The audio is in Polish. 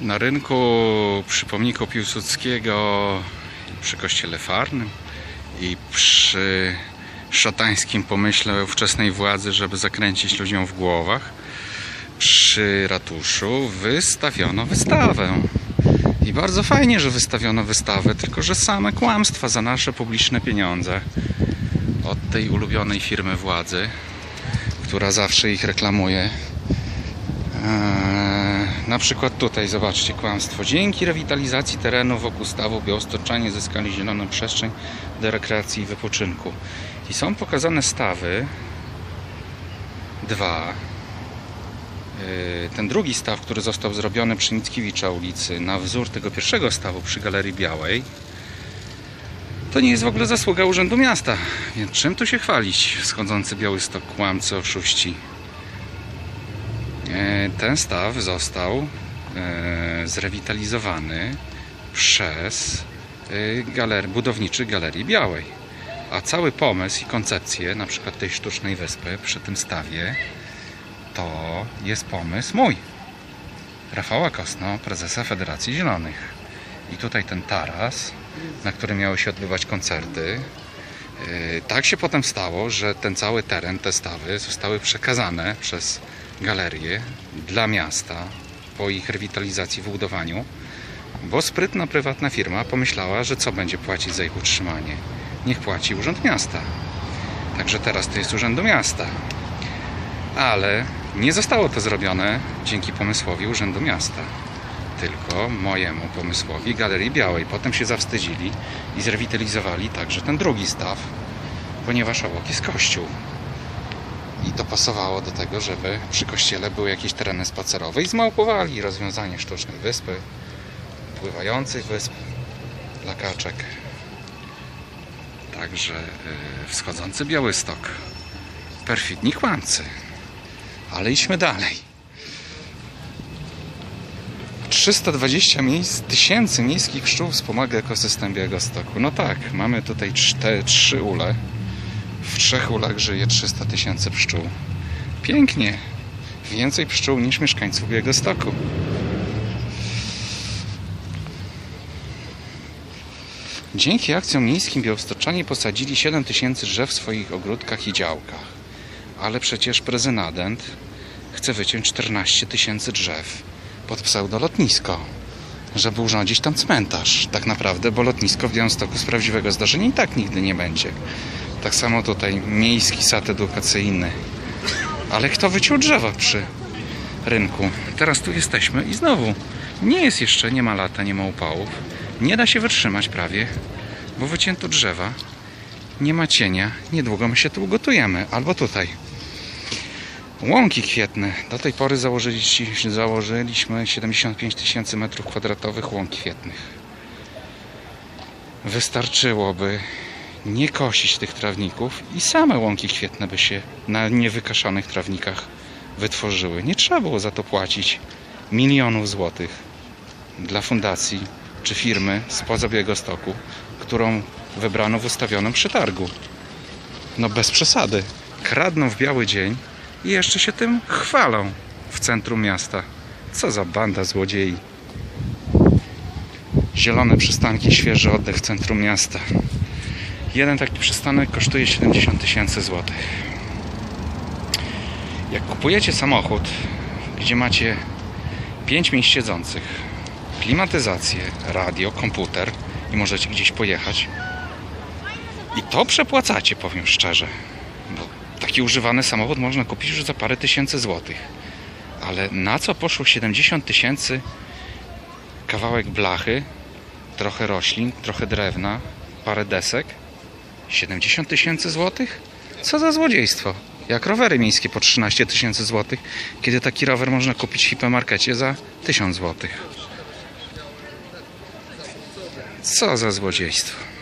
Na rynku przy pomniku Piłsudskiego, przy kościele Farnym i przy szatańskim pomyśle ówczesnej władzy, żeby zakręcić ludziom w głowach, przy ratuszu wystawiono wystawę. I bardzo fajnie, że wystawiono wystawę, tylko że same kłamstwa za nasze publiczne pieniądze od tej ulubionej firmy władzy, która zawsze ich reklamuje. Na przykład tutaj zobaczcie kłamstwo. Dzięki rewitalizacji terenu wokół stawu białostoczanie zyskali zieloną przestrzeń do rekreacji i wypoczynku. I są pokazane stawy. Dwa. Eee, Ten drugi staw, który został zrobiony przy Mickiewicza ulicy na wzór tego pierwszego stawu przy Galerii Białej, to nie jest w ogóle zasługa Urzędu Miasta. Więc czym tu się chwalić, schodzący Białystok, kłamcy, oszuści? E, Ten staw został e, zrewitalizowany przez e, galer, budowniczy Galerii Białej. A cały pomysł i koncepcję na przykład tej sztucznej wyspy przy tym stawie to jest pomysł mój. Rafała Kosno, prezesa Federacji Zielonych. I tutaj ten taras, na którym miały się odbywać koncerty, Tak się potem stało, że ten cały teren, te stawy zostały przekazane przez galerię dla miasta po ich rewitalizacji, wybudowaniu, bo sprytna prywatna firma pomyślała, że co będzie płacić za ich utrzymanie? Niech płaci Urząd Miasta. Także teraz to jest Urzędu Miasta. Ale nie zostało to zrobione dzięki pomysłowi Urzędu Miasta tylko mojemu pomysłowi Galerii Białej. Potem się zawstydzili i zrewitalizowali także ten drugi staw, ponieważ obok jest kościół. I to pasowało do tego, żeby przy kościele były jakieś tereny spacerowe i zmałpowali rozwiązanie sztucznej wyspy, pływających wysp dla kaczek. Także yy, wschodzący Białystok. Perfidni kłamcy. Ale idźmy dalej. 320 miejsc, tysięcy miejskich pszczół wspomaga ekosystem Białegostoku. No tak, mamy tutaj czte, trzy ule. W trzech ulach żyje 300 tysięcy pszczół. Pięknie. Więcej pszczół niż mieszkańców Białegostoku. Dzięki akcjom miejskim białostoczanie posadzili 7 tysięcy drzew w swoich ogródkach i działkach. Ale przecież prezydent chce wyciąć 14 tysięcy drzew pod pseudolotnisko, żeby urządzić tam cmentarz. Tak naprawdę, bo lotnisko w Białymstoku z prawdziwego zdarzenia i tak nigdy nie będzie. Tak samo tutaj miejski sad edukacyjny. Ale kto wyciął drzewa przy rynku? Teraz tu jesteśmy i znowu nie jest jeszcze, nie ma lata, nie ma upałów. Nie da się wytrzymać prawie, bo wycięto drzewa. Nie ma cienia. Niedługo my się tu ugotujemy. Albo tutaj. Łąki kwietne. Do tej pory założyliśmy, założyliśmy 75 tysięcy metrów kwadratowych łąk kwietnych. Wystarczyłoby nie kosić tych trawników i same łąki kwietne by się na niewykaszanych trawnikach wytworzyły. Nie trzeba było za to płacić milionów złotych dla fundacji czy firmy spoza Białegostoku, którą wybrano w ustawionym przetargu. No bez przesady. Kradną w biały dzień i jeszcze się tym chwalą w centrum miasta. Co za banda złodziei. Zielone przystanki, świeży oddech w centrum miasta. Jeden taki przystanek kosztuje 70 tysięcy złotych. Jak kupujecie samochód, gdzie macie 5 miejsc siedzących, klimatyzację, radio, komputer i możecie gdzieś pojechać, i to przepłacacie, powiem szczerze. Bo taki używany samochód można kupić już za parę tysięcy złotych. Ale na co poszło 70 tysięcy? Kawałek blachy, trochę roślin, trochę drewna, parę desek. 70 tysięcy złotych? Co za złodziejstwo? Jak rowery miejskie po 13 tysięcy złotych, kiedy taki rower można kupić w hipermarkecie za 1000 złotych. Co za złodziejstwo?